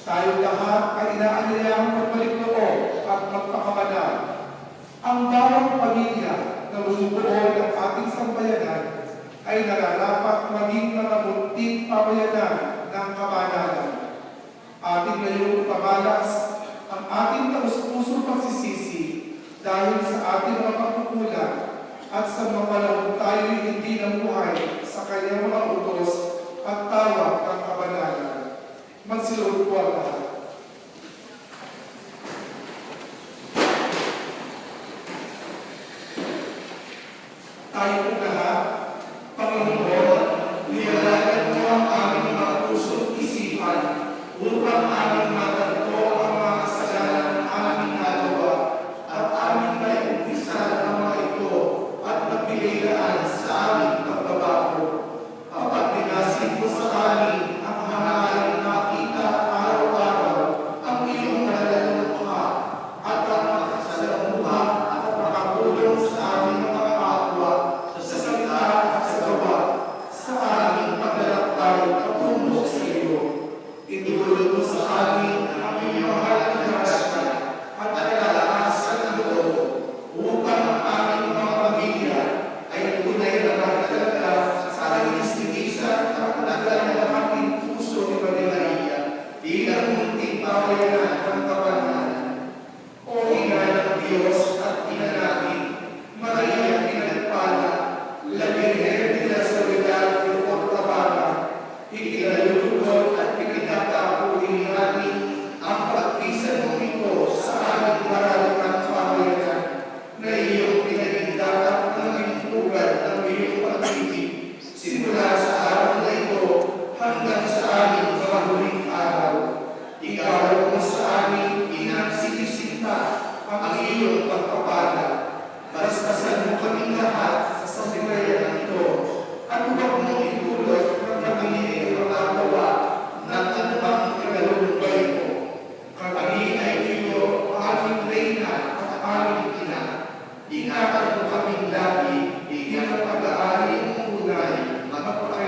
Tayo lahat ay inaanayang magmaliknoo at magpakamanal. Ang bawat pamilya na bumubuo ng ating sambayanan ay nararapat maging mga munting pamayanan ng kamanalan. Ating ngayong pamalas ang ating taus-puso pagsisisi dahil sa ating mga pagkukulang at sa mga panahon tayo hindi ng buhay sa kanyang mga utos at tawag ng kabanalan. ma se lo guardate. Hai una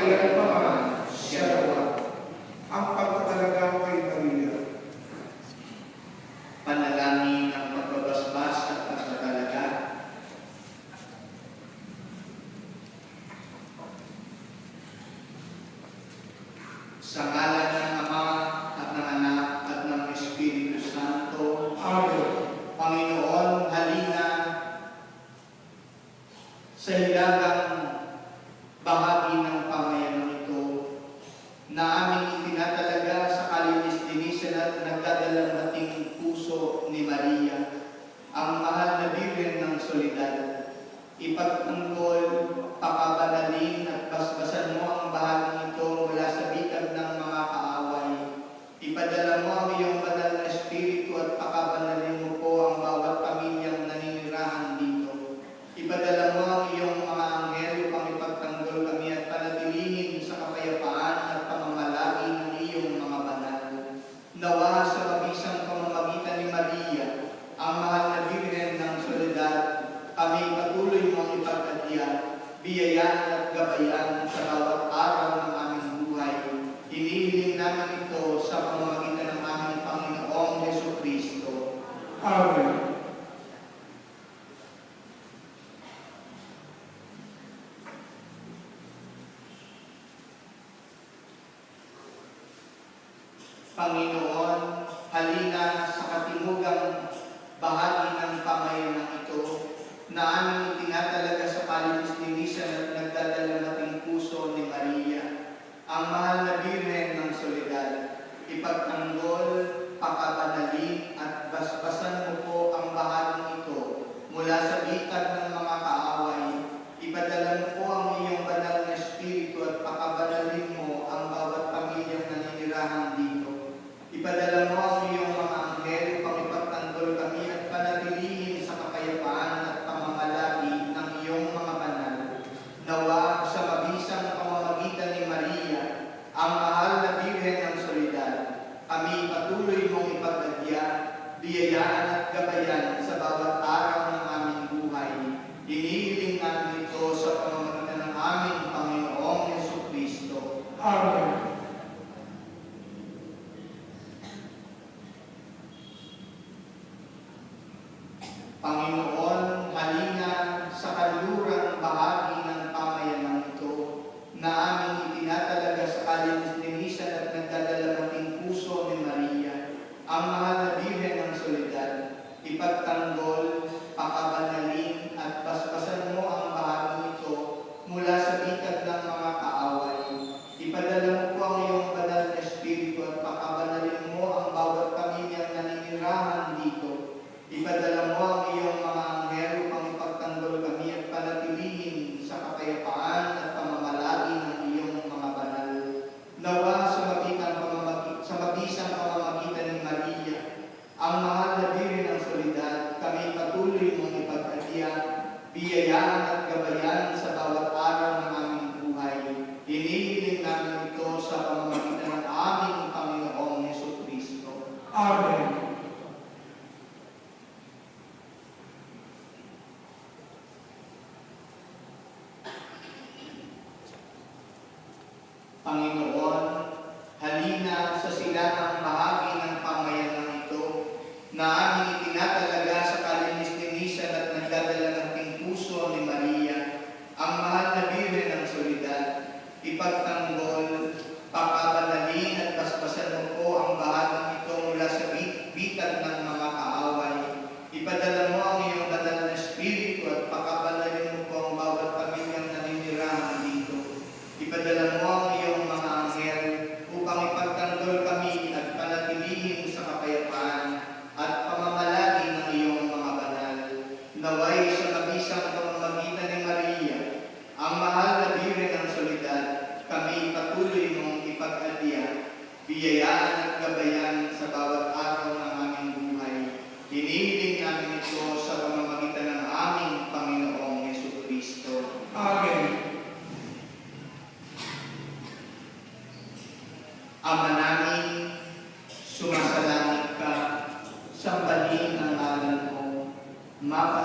Maria da Palavra. kalingaan at gabayan sa bawat araw ng aming buhay. Hinihiling namin ito sa pamamagitan ng aming Panginoong Yeso Kristo. Amen. মা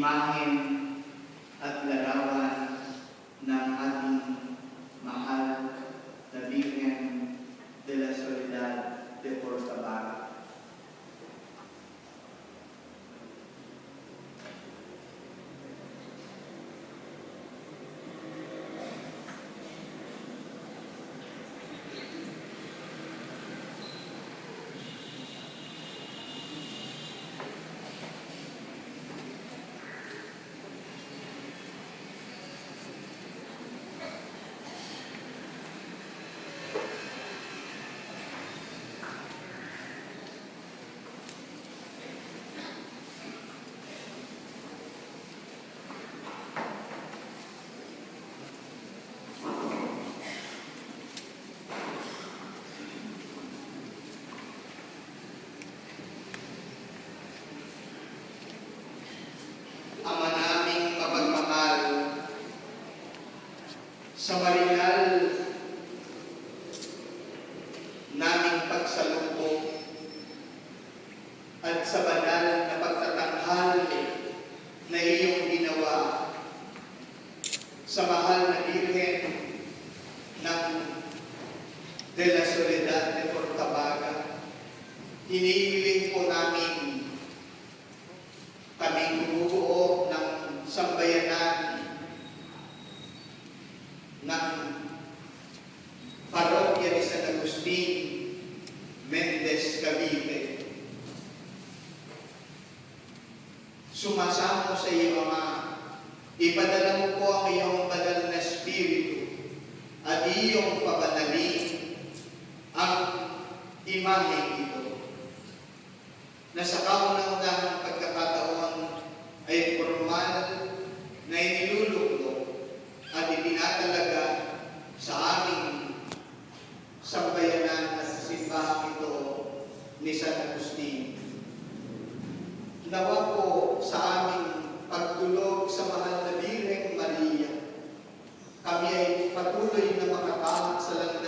imagen sambayanan ng parokya ni San Agustin Mendez Cavite. Sumasamo sa iyo, Ama, ipadala mo po ang iyong banal na spirito at iyong pabanalin ang imahe ito na sa kauna-unahang pagkakataon ay porma na inilulugdok at itinatalaga sa aming sambayanan at sa simbahan ito ni San Agustin. Nawa po sa aming pagtulog sa mahal na Birheng Maria, kami ay patuloy na makatamak sa langit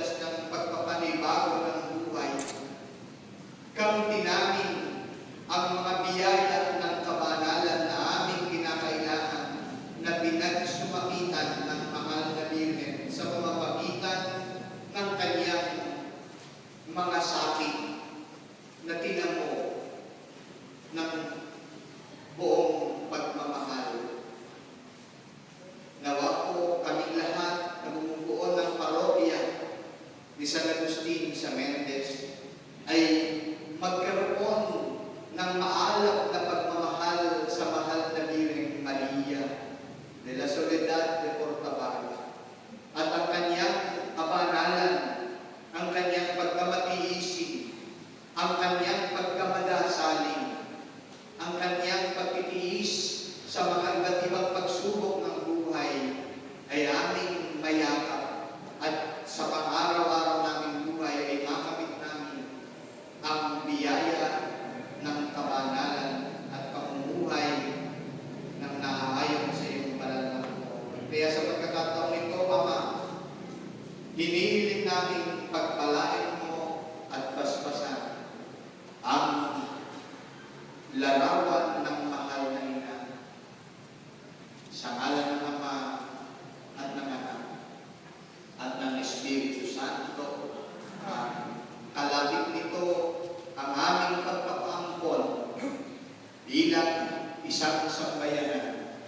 bilang isang sambayanan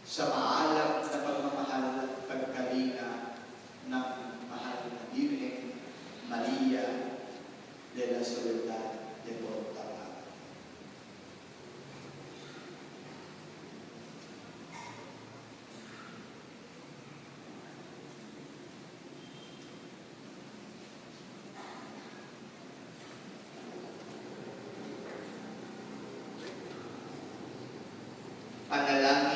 sa maalap na pagmamahal at pagkalinga ng mahal na Birhen Maria de la Soledad de Porto. Pangalanan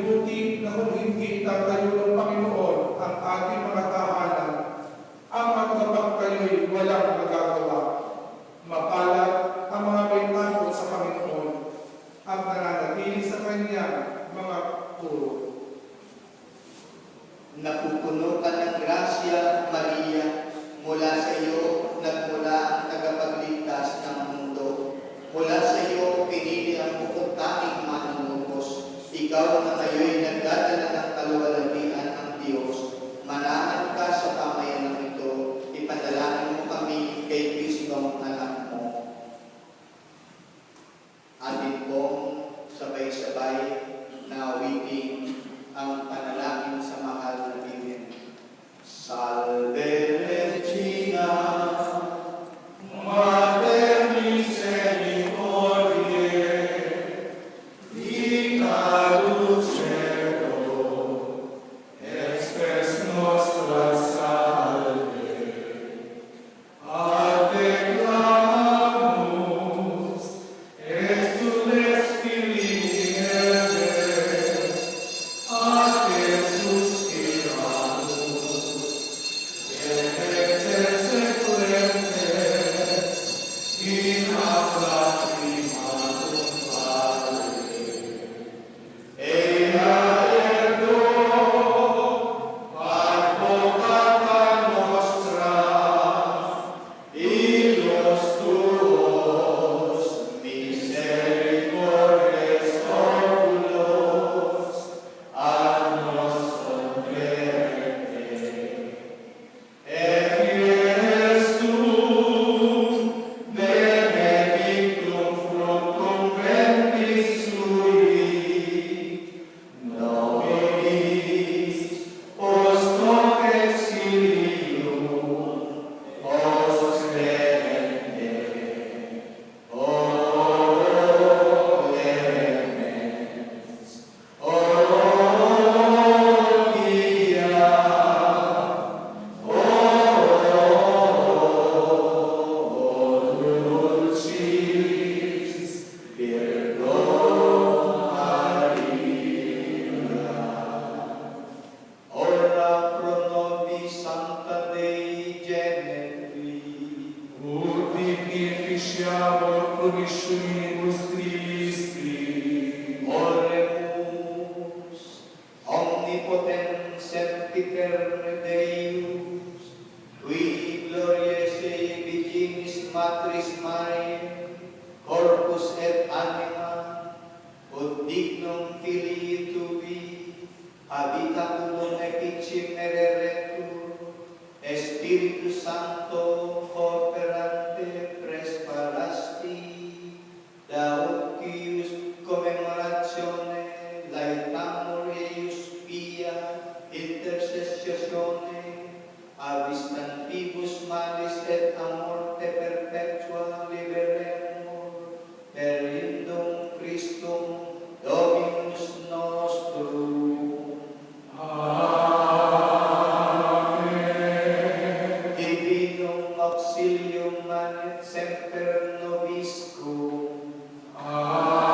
mabuti na kung hindi itatayo ng Panginoon ang ating mga habitaculum epicim erere tu, Spiritus Sancto Deum ad semper nobiscum. Amen.